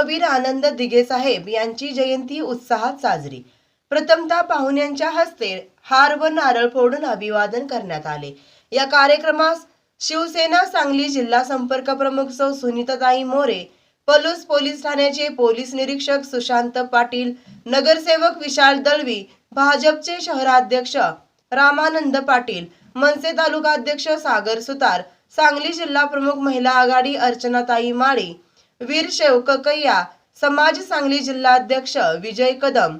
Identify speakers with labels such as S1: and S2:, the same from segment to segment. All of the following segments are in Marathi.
S1: धर्मवीर आनंद दिघे साहेब यांची जयंती उत्साहात साजरी. प्रथमतः पाहुण्यांच्या हस्ते हार व नारळ फोडून अभिवादन करण्यात आले. या कार्यक्रमास शिवसेना सांगली जिल्हा संपर्क प्रमुख सौ सुनीताताई मोरे पलूस पोलीस ठाण्याचे पोलीस निरीक्षक सुशांत पाटील नगरसेवक विशाल दळवी भाजपचे शहराध्यक्ष रामानंद पाटील मनसे तालुका अध्यक्ष सागर सुतार सांगली जिल्हा प्रमुख महिला आघाडी अर्चनाताई माळी वीर शेवककय्या समाज सांगली जिल्हाध्यक्ष विजय कदम.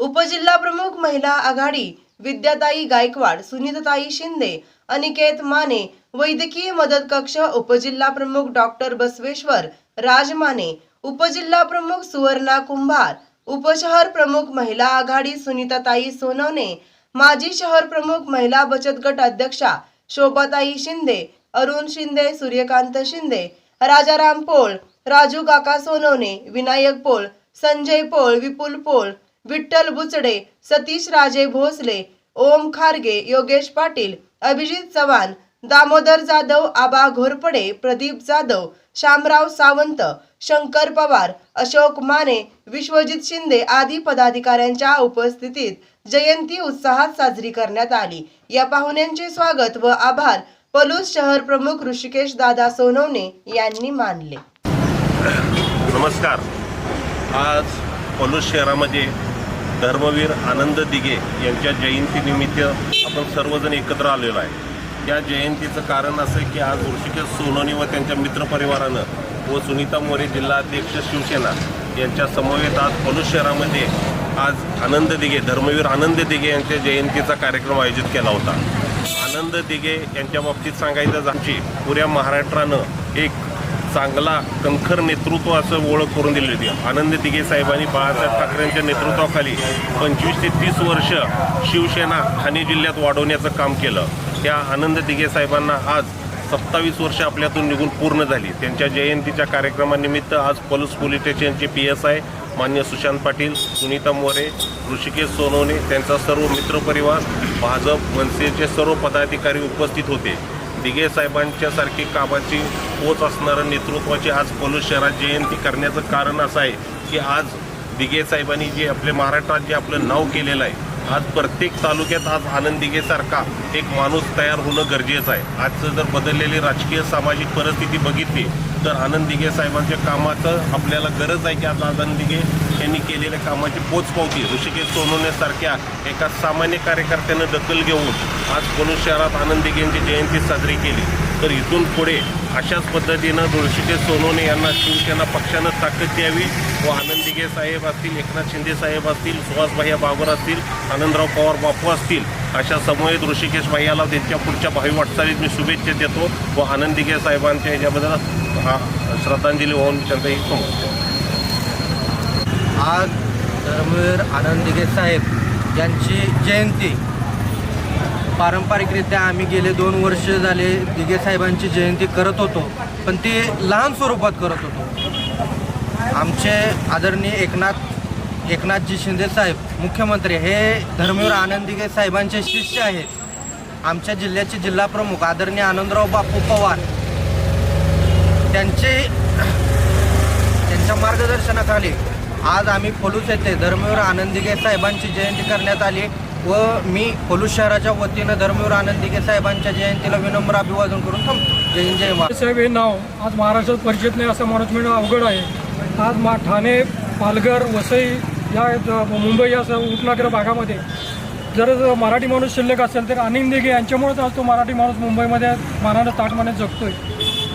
S1: उपजिल्हा प्रमुख महिला आघाडी विद्याताई गायकवाड सुनीताताई शिंदे अनिकेत माने वैद्यकीय मदत कक्ष उपजिल्हा प्रमुख डॉक्टर बसवेश्वर राज माने उपजिल्हा प्रमुख सुवर्णा कुंभार उपशहर प्रमुख महिला आघाडी सुनीताताई सोनवणे माजी शहर प्रमुख महिला बचत गट अध्यक्षा शोभाताई शिंदे अरुण शिंदे सूर्यकांत शिंदे राजाराम पोळ राजू काका सोनवणे विनायक पोळ संजय पोळ विपुल पोळ विठ्ठल बुचडे सतीश राजे भोसले ओम खारगे योगेश पाटील अभिजित चव्हाण दामोदर जाधव आबा घोरपडे प्रदीप जाधव शामराव सावंत शंकर पवार अशोक माने विश्वजित शिंदे आदी पदाधिकाऱ्यांच्या उपस्थितीत जयंती उत्साहात साजरी करण्यात आली. या पाहुण्यांचे स्वागत व आभार पलूस शहर प्रमुख ऋषिकेश दादा सोनवणे यांनी मानले.
S2: नमस्कार. आज पलूस शहरामध्ये धर्मवीर आनंद दिघे यांच्या जयंतीनिमित्त आपण सर्वजण एकत्र आलेलो आहे. या जयंतीचं कारण असं की आज ऋषिकेश सोनवणे व त्यांच्या मित्रपरिवारानं व सुनीता मोरे जिल्हाध्यक्ष शिवसेना यांच्या समवेत आज पलूस शहरामध्ये आज आनंद दिघे धर्मवीर आनंद दिघे यांच्या जयंतीचा कार्यक्रम आयोजित केला होता. आनंद दिघे यांच्या बाबतीत सांगायचं आमची पुऱ्या महाराष्ट्रानं एक चांगला कंखर नेतृत्व असं ओळख करून दिली होती. आनंद दिघे साहेबांनी बाळासाहेब ठाकरेंच्या नेतृत्वाखाली पंचवीस ते तीस वर्ष शिवसेना ठाणे जिल्ह्यात वाढवण्याचं काम केलं. त्या आनंद दिघे साहेबांना आज सत्तावीस वर्ष आपल्यातून निघून पूर्ण झाली. त्यांच्या जयंतीच्या कार्यक्रमानिमित्त आज पलूस पोलीस स्टेशनचे पी एस आय मान्य सुशांत पाटील सुनीता मोरे ऋषिकेश सोनवणे त्यांचा सर्व मित्रपरिवार भाजप मनसेचे सर्व पदाधिकारी उपस्थित होते. दिघे साहेबांच्या सारखी कामाची पोच असणारं नेतृत्वाची आज पलूस शहरात जयंती करण्याचं कारण असं आहे की आज दिघे साहेबांनी जे आपले महाराष्ट्रात जे आपलं नाव केलेलं आहे आज प्रत्येक तालुक्यात आज आनंद दिघेसारखा एक माणूस तयार होणं गरजेचं आहे. आजचं जर बदललेली राजकीय सामाजिक परिस्थिती बघितली तर आनंद दिघे साहेबांच्या कामाचं आपल्याला गरज आहे की आज आनंद दिघे यांनी केलेल्या कामाची पोचपावती ऋषिकेश सोनवण्यासारख्या एका सामान्य कार्यकर्त्यानं दखल घेऊन आज पलूस शहरात आनंद दिघे यांची जयंती साजरी केली. तर इथून पुढे अशाच पद्धतीनं तुळशीके सोनवणे यांना शिवसेना पक्षानं ताकद द्यावी व आनंद दिघे साहेब असतील एकनाथ शिंदे साहेब असतील सुहासभाई बाबर असतील आनंदराव पवार बापू असतील अशा समवेत ऋषिकेश भाईयाला त्यांच्या पुढच्या भावी वाटचालीत मी शुभेच्छा देतो व आनंद दिघे साहेबांच्या याच्याबद्दल हा श्रद्धांजली वाहून त्यांचाही समजतो
S3: आज धर्मवीर आनंद दिघे साहेब यांची जयंती. पारंपरिकरित्या आम्ही गेले दोन वर्ष झाले दिघे साहेबांची जयंती करत होतो पण ती लहान स्वरूपात करत होतो. आमचे आदरणीय एकनाथ एकनाथजी शिंदे साहेब मुख्यमंत्री हे धर्मवीर आनंद दिगे साहेबांचे शिष्य आहेत. आमच्या जिल्ह्याचे जिल्हाप्रमुख आदरणीय आनंदराव बापू पवार त्यांचे त्यांच्या मार्गदर्शनाखाली आज आम्ही पलूस येथे धर्मवीर आनंदिगे साहेबांची जयंती करण्यात आली. व मी पोलूस शहराच्या वतीनं धर्मवीर आनंदिके साहेबांच्या जयंतीला विनम्र अभिवादन करून थांबतो. जय जय
S4: साहेब हे नाव आज महाराष्ट्रात परिचित नाही असं माणूस मिळणं अवघड आहे. आज मा ठाणे पालघर वसई या मुंबई या उपनगर भागामध्ये जर मराठी माणूस शिल्लक असेल तर आनंद दिघे यांच्यामुळेच आज तो मराठी माणूस मुंबईमध्ये मानानं ताटमाने जगतोय.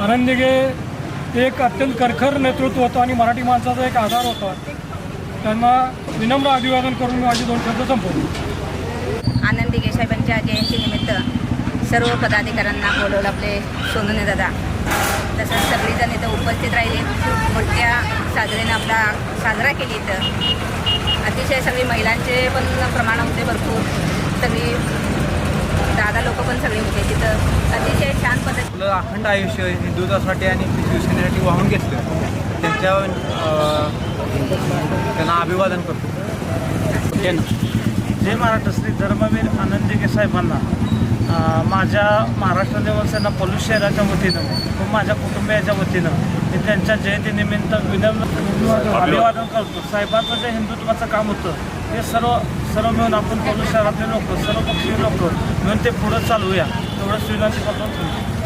S4: आनंद दिघे एक अत्यंत करखर नेतृत्व होतं आणि मराठी माणसाचा एक आधार होता. त्यांना विनम्र अभिवादन करून मी माझे दोन शब्द संपवतो.
S5: आनंदी साहेबांच्या जयंतीनिमित्त सर्व पदाधिकाऱ्यांना बोलवलं आपले सोनूने दादा. तसंच सगळीजण इथं उपस्थित राहिले. खूप मोठ्या साजरीनं आपला साजरा केली इथं. अतिशय सगळी महिलांचे पण प्रमाण होते भरपूर. सगळी दादा लोक पण सगळे होते तिथं. अतिशय छान पद्धती
S3: आपलं अखंड आयुष्य हिंदुत्वासाठी आणि शिवसेनेसाठी वाहून घेतलं. त्यांच्या त्यांना अभिवादन करतो.
S6: जय महाराष्ट्र श्री धर्मवीर आनंदिके साहेबांना माझ्या महाराष्ट्र देवस्थाना पलूस शहराच्या वतीनं व माझ्या कुटुंबियाच्या वतीनं हे त्यांच्या जयंतीनिमित्त विनम्र अभिवादन करतो. साहेबांचं जे हिंदुत्वाचं काम होतं ते सर्व सर्व मिळून आपण पलूस शहरातले लोक सर्व पक्षीय लोक मिळून ते पुढं चालवूया तेवढंच विनंती करतो